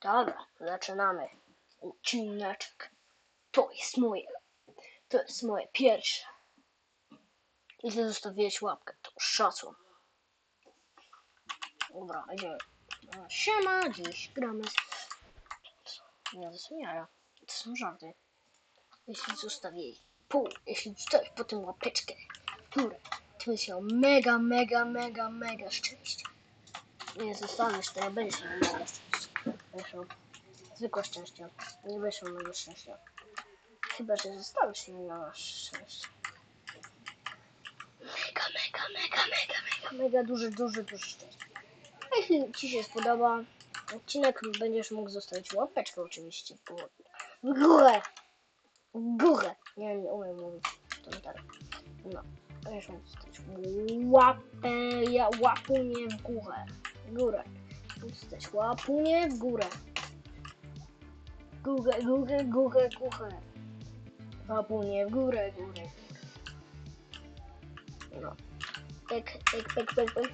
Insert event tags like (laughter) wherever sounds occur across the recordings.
Dobra, zaczynamy. Odcineczek. To jest moje. To jest moje pierwsze. Jeśli zostawiłeś łapkę, to szacun. Dobra, idziemy. No, Siema, dziś gramy? Nie, jaja. To są żarty. Jeśli zostawię pół, jeśli zostawisz potem łapeczkę w górę, to będziesz miał mega, mega, mega, mega szczęście. Nie zostawisz, to nie będziesz miał szczęścia. Miał zwykłe szczęście. Nie miał mega szczęścia. Chyba, że zostawisz i nie masz szczęścia. Mega, mega, mega, mega, mega, mega duże, duże, duże szczęście. A jeśli Ci się spodoba odcinek, będziesz mógł zostawić łapeczkę oczywiście górę. W górę! W górę! Nie, nie umiem mówić tym tak. No, będziesz mógł zostawić łapę, ja łapunie w górę. W górę. Zostać łapunie w górę. Górę, górę, górę, górę. Łapunie w górę, górę. No. Pyk, pyk, pyk, pyk, pyk.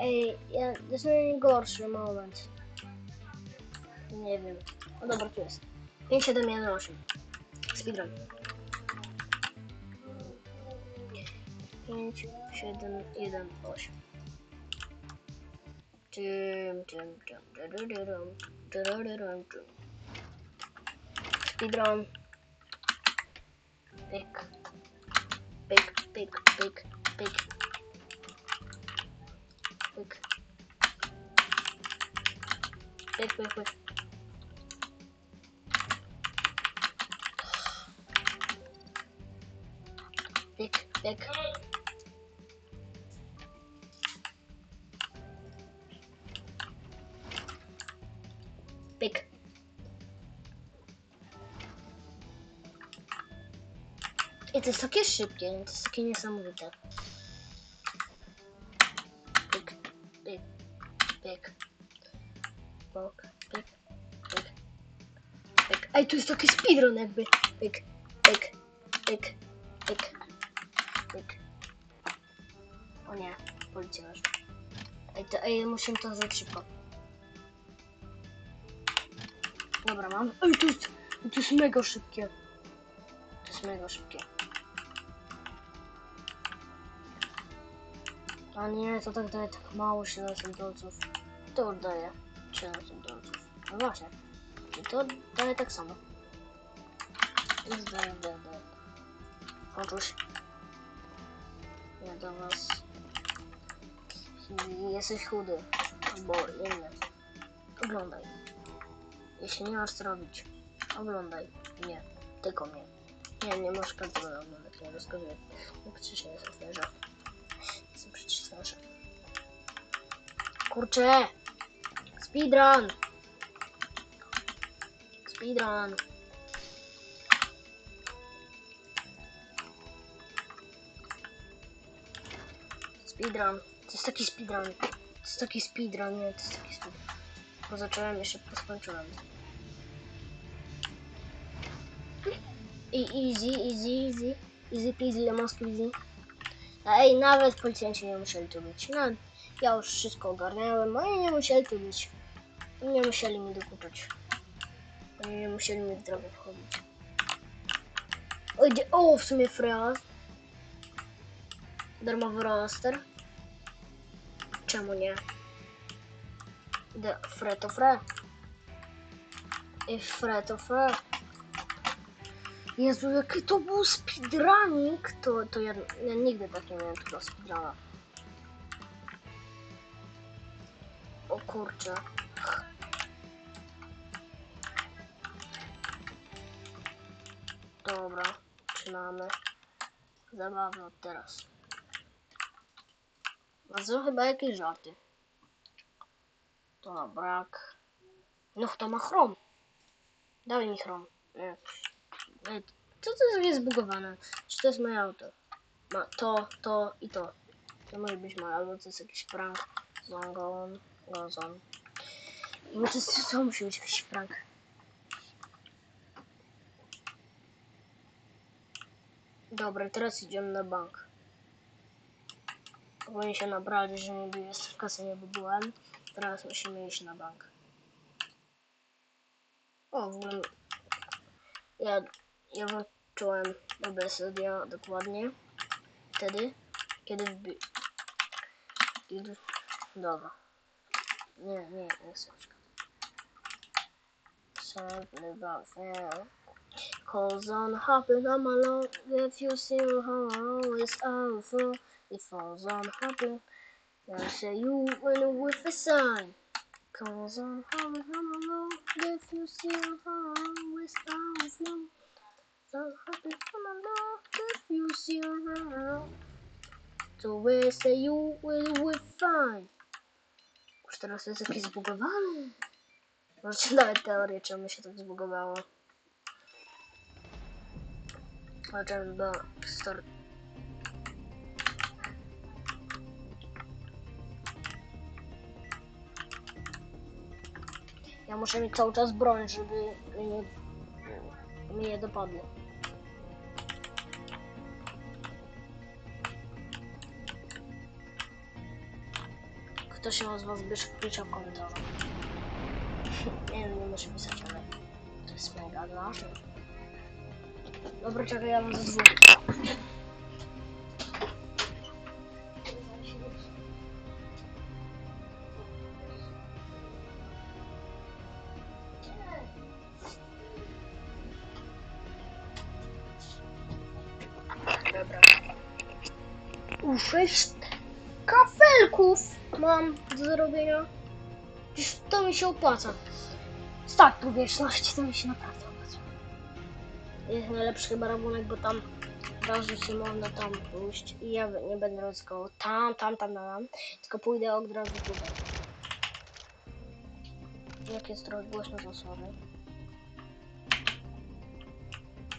Ej, ja, to jest najgorszy moment. Nie wiem. No dobra, tu jest. 5, 7, 1, 8. Speedrun. 5, 7, 1, 8. Speedrun. Big. Big, big, big, big. Big. Big, big, big. Big, big. I to jest takie szybkie, to jest takie niesamowite. Pyk, pyk, pyk. Pok, pyk, pyk, pyk. Ej, to jest taki speedrun jakby. Pyk, pyk, pyk, pyk, pyk. O nie, weszła. Ej, to, ej, musimy to zrobić szybko. Dobra, mam. Ej, to jest, to jest mega szybkie. To jest mega szybkie. A nie, to tak daje tak mało 700 dolców. To oddaje 700 dolców. No właśnie. I to daje tak samo. Już daje, daje, daje. Otóż ja do was jesteś chudy albo inny. Oglądaj. Jeśli nie masz co robić, oglądaj mnie. Tylko mnie. Nie, nie masz każdego oglądać, nie rozkazuję. No przecież nie jestem twoja żart. Kurczę! Speedrun! Speedrun! Speedrun. To jest taki speedrun. To jest taki speedrun, nie, to jest taki speedrun. Bo zacząłem szybko skończyłem. Easy, easy, easy. Easy peasy, lemon squeezy. Ej, nawet policjanci nie musieli tu być. No, ja już wszystko ogarnąłem, oni nie musieli tu być. Nie musieli mi dokuczać. Oni nie musieli mi w drogę wchodzić. O, idzie, o w sumie fraz. Darmowy roster. Czemu nie? De, fre to fre. I fre to fre. Jezu, jaki to był speedrunning, to, to ja, ja nigdy tak nie miałem tego speedruna. O kurczę. Dobra, zaczynamy. Zabawę od teraz. A są chyba jakieś żarty. To na brak. No to ma chrom. Dawaj mi chrom. Nie. Ej, Co to jest zbugowane? Czy to jest moje auto? Ma to, to i to. To może być moje albo to jest jakiś prank. Zongon, gozon. Bo to, jest, to musi być jakiś prank. Dobra, teraz idziemy na bank. Oni się nabrali, że niby jest w kasynie, bo byłem. Teraz musimy iść na bank. O, w ogóle... Ja, ja włączyłem OBS audio dokładnie. Wtedy, kiedy wbi... Kiedy... Dobra. Nie, nie, nie chcę. Simply about fair. Calls on hopping on my lawn. If you see how I always over. It falls on hopping. I say you win with the sign. Calls on hopping on my lawn. If you see how I always over. So hopping on my lawn. If you see how To we say you will with fine. Już teraz jest jakiś zbugowany. Możecie nawet teorię, czemu się tak zbugowało. Chociażby do start. Ja muszę mieć cały czas broń, żeby mnie, mnie nie dopadło. Kto się nazywa Zbyszek Picia w. Nie wiem, nie muszę pisać, ale to jest mega ważne. Dobra, czekaj, ja mam dwóch. Dobra. U, sześć kafelków mam do zrobienia. Przecież to mi się opłaca. Start powietrzności, to mi się naprawdę opłaca. Jest najlepszy chyba rabunek, bo tam razu się można tam pójść i ja nie będę ryzykował tam, tam, tam, tam, tylko pójdę od razu tutaj. Jak jest trochę głośno, to sorry.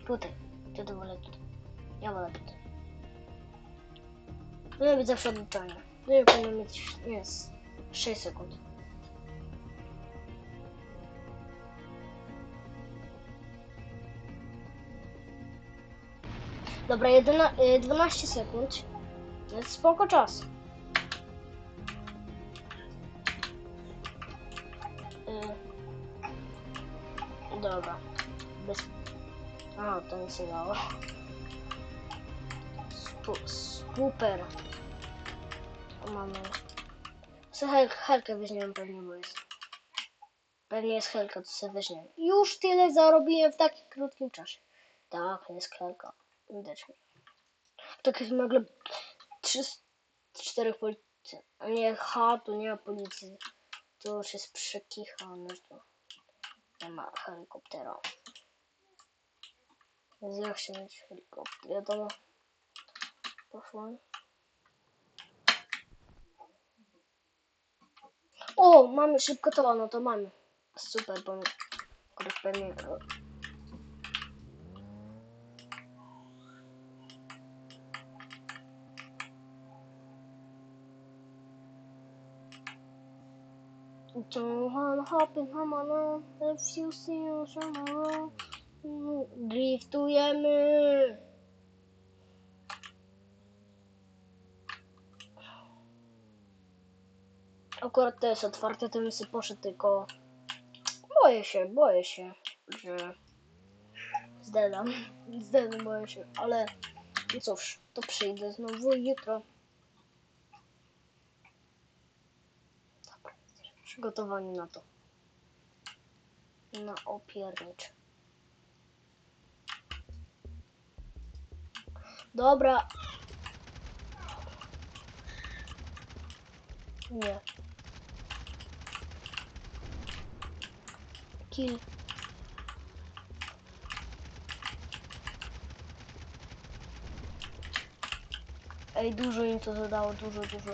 Tutaj. Wtedy wolę tutaj. Ja wolę tutaj. Powinno być zawsze odliczanie. Nie powinno mieć, jest 6 sekund. Dobra, jedyna, y, 12 sekund. To jest spoko czas. Y, dobra. Bez... A, to nic nie dało. Spu, super. Mamy. Co hel, helkę weźmiemy pewnie, bo jest. Pewnie jest helka, to sobie weźmiemy. Już tyle zarobiłem w takim krótkim czasie. Tak, jest helka. Widać mi. Tak jest nagle trzy, z czterech policji. A nie, ha, tu nie ma policji. To już jest przekichane. To nie ma helikoptera. Więc jak się mieć helikopter? Wiadomo. Poszło. O, mamy szybko to, no to mamy. Super, bo akurat pewnie Don't wanna hop in home alone if you see us on the road. Driftujemy. Akurat to jest otwarte, to bym sobie poszedł, tylko boję się, boję się, że zdedam. (laughs) Zdedam, boję się, ale no cóż, to przyjdę znowu jutro. Dobra, na to. Na opiernicz. Dobra. Nie. Kill. Ej, dużo im to zadało, dużo, dużo.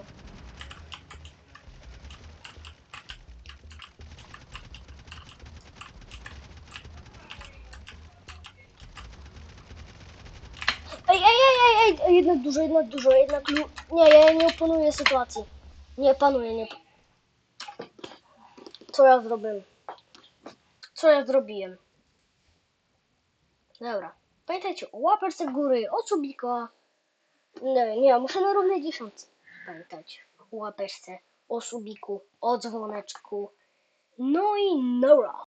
Ej, ej, ej, ej, ej, jednak dużo, jednak dużo, jednak. Nie, ja nie opanuję sytuacji. Nie panuję, nie... Co ja zrobiłem? Co ja zrobiłem? Dobra. Pamiętajcie o łapeczce góry, o subika. Nie, nie, muszę na równej dziesiątce. Pamiętajcie. O łapeczce, o subiku, o dzwoneczku. No i nora.